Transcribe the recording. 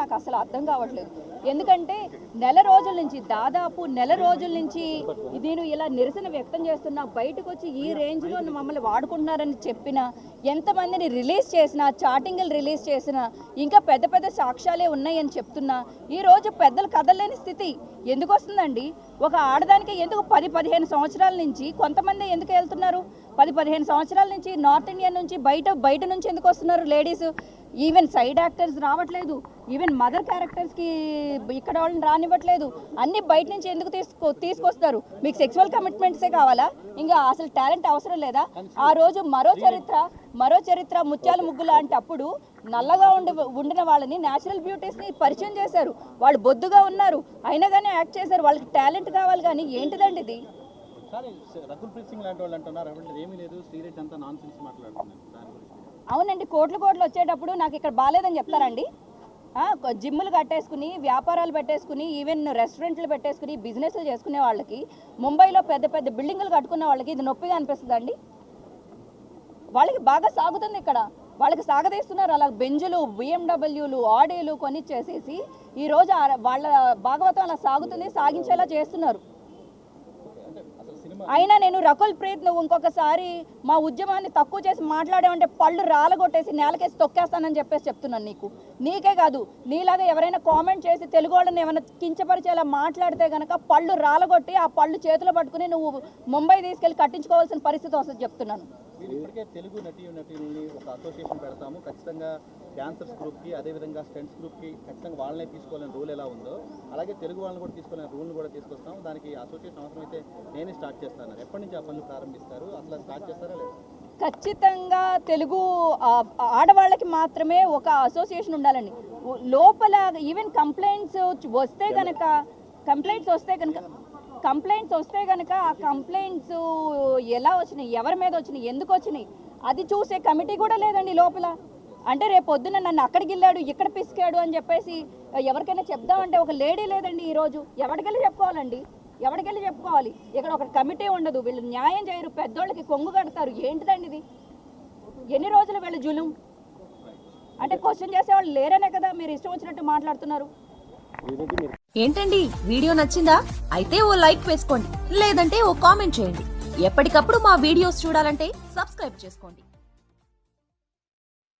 నాకు అసలు అర్థం కావట్లేదు. ఎందుకంటే నెల రోజుల నుంచి దాదాపు నెల రోజుల నుంచి నేను ఇలా నిరసన వ్యక్తం చేస్తున్నా బయటకు వచ్చి ఈ రేంజ్లో మమ్మల్ని వాడుకుంటున్నారని చెప్పిన ఎంతమందిని రిలీజ్ చేసినా చాటింగ్లు రిలీజ్ చేసినా ఇంకా పెద్ద పెద్ద సాక్ష్యాలే ఉన్నాయని చెప్తున్నా ఈ రోజు పెద్దలు కదలేని స్థితి. ఎందుకు వస్తుందండి? ఒక ఆడదానికి ఎందుకు పది పదిహేను సంవత్సరాల నుంచి కొంతమంది ఎందుకు వెళ్తున్నారు? పది పదిహేను సంవత్సరాల నుంచి నార్త్ ఇండియా నుంచి బయట బయట నుంచి ఎందుకు వస్తున్నారు లేడీస్? ఈవెన్ సైడ్ యాక్టర్స్ రావట్లేదు. ఈవెన్ మదర్ క్యారెక్టర్స్కి ఇక్కడ వాళ్ళని రానివ్వట్లేదు. అన్ని బయట నుంచి ఎందుకు తీసుకో తీసుకొస్తారు? మీకు సెక్సువల్ కమిట్మెంట్సే కావాలా? ఇంకా అసలు టాలెంట్ అవసరం లేదా? ఆ రోజు మరో చరిత్ర మరో చరిత్ర ముత్యాల ముగ్గు లాంటి అప్పుడు నల్లగా ఉండి ఉండిన వాళ్ళని న్యాచురల్ బ్యూటీస్ని పరిచయం చేశారు. వాళ్ళు బొద్దుగా ఉన్నారు. అయినా కానీ యాక్ట్ చేశారు. వాళ్ళకి టాలెంట్ కావాలి కానీ ఏంటిదండి ఇది? ప్రీత్ సింగ్ లాంటి వాళ్ళు అంటున్నారు. ఏమీ లేదు. శ్రీరెడ్డి అంతా నాన్ సెన్స్ మాట్లాడుతున్నారు. దాని గురించి. అవునండి కోట్లు కోట్లు వచ్చేటప్పుడు నాకు ఇక్కడ బాగాలేదని చెప్తారండి. జిమ్లు జిమ్ములు కట్టేసుకుని వ్యాపారాలు పెట్టేసుకుని ఈవెన్ రెస్టారెంట్లు పెట్టేసుకుని బిజినెస్లు చేసుకునే వాళ్ళకి ముంబైలో పెద్ద పెద్ద బిల్డింగులు కట్టుకున్న వాళ్ళకి ఇది నొప్పిగా అనిపిస్తుందండి. వాళ్ళకి బాగా సాగుతుంది ఇక్కడ. వాళ్ళకి సాగదీస్తున్నారు అలా బెంజులు బిఎండబ్ల్యూలు ఆడీలు కొనిచ్చేసేసి ఈరోజు వాళ్ళ భాగవతం అలా సాగుతుంది సాగించేలా చేస్తున్నారు. అయినా నేను రకుల్ ప్రీత్ నువ్వు ఇంకొకసారి మా ఉద్యమాన్ని తక్కువ చేసి మాట్లాడామంటే పళ్ళు రాలగొట్టేసి నేలకేసి తొక్కేస్తానని చెప్పేసి చెప్తున్నాను నీకు. నీకే కాదు నీలాగా ఎవరైనా కామెంట్ చేసి తెలుగు వాళ్ళని ఏమైనా కించపరిచేలా మాట్లాడితే గనక పళ్ళు రాలగొట్టి ఆ పళ్ళు చేతిలో పట్టుకుని నువ్వు ముంబై తీసుకెళ్ళి కట్టించుకోవాల్సిన పరిస్థితి వస్తుంది చెప్తున్నాను. మీరు ఇప్పటికే తెలుగు నటీలని ఒక అసోసియేషన్ పెడతాము. ఖచ్చితంగా డాన్సర్స్ గ్రూప్కి అదేవిధంగా స్టెంట్స్ గ్రూప్కి ఖచ్చితంగా వాళ్ళనే తీసుకోవాలని రూల్ ఎలా ఉందో అలాగే తెలుగు వాళ్ళని కూడా తీసుకోవాలని రూల్ని కూడా తీసుకొస్తాం. దానికి అసోసియేషన్ అవసరమైతే నేనే స్టార్ట్ చేస్తాను. ఎప్పటి నుంచి ఆ పనులు ప్రారంభిస్తారు? అసలు స్టార్ట్ చేస్తారా లేదా? ఖచ్చితంగా తెలుగు ఆడవాళ్ళకి మాత్రమే ఒక అసోసియేషన్ ఉండాలండి. లోపల ఈవెన్ కంప్లైంట్స్ వస్తే గనక కంప్లైంట్స్ వస్తే కనుక కంప్లైంట్స్ వస్తే కనుక ఆ కంప్లైంట్స్ ఎలా వచ్చినాయి ఎవరి మీద వచ్చినాయి ఎందుకు వచ్చినాయి అది చూసే కమిటీ కూడా లేదండి లోపల. అంటే రేపు పొద్దున నన్ను అక్కడికి వెళ్ళాడు ఇక్కడ పిసికాడు అని చెప్పేసి ఎవరికైనా చెప్దామంటే ఒక లేడీ లేదండి ఈరోజు ఎవరికెళ్ళి చెప్పుకోవాలండి? ఎవరికెళ్ళి చెప్పుకోవాలి? ఇక్కడ ఒక కమిటీ ఉండదు. వీళ్ళు న్యాయం చేయరు. పెద్దోళ్ళకి కొంగు కడతారు. ఏంటిదండి ఇది? ఎన్ని రోజులు వీళ్ళు జులుం? అంటే క్వశ్చన్ చేసేవాళ్ళు లేరనే కదా మీరు ఇష్టం వచ్చినట్టు మాట్లాడుతున్నారు. ఏంటండి? వీడియో నచ్చిందా? అయితే ఓ లైక్ వేసుకోండి. లేదంటే ఓ కామెంట్ చేయండి. ఎప్పటికప్పుడు మా వీడియోస్ చూడాలంటే సబ్స్క్రైబ్ చేసుకోండి.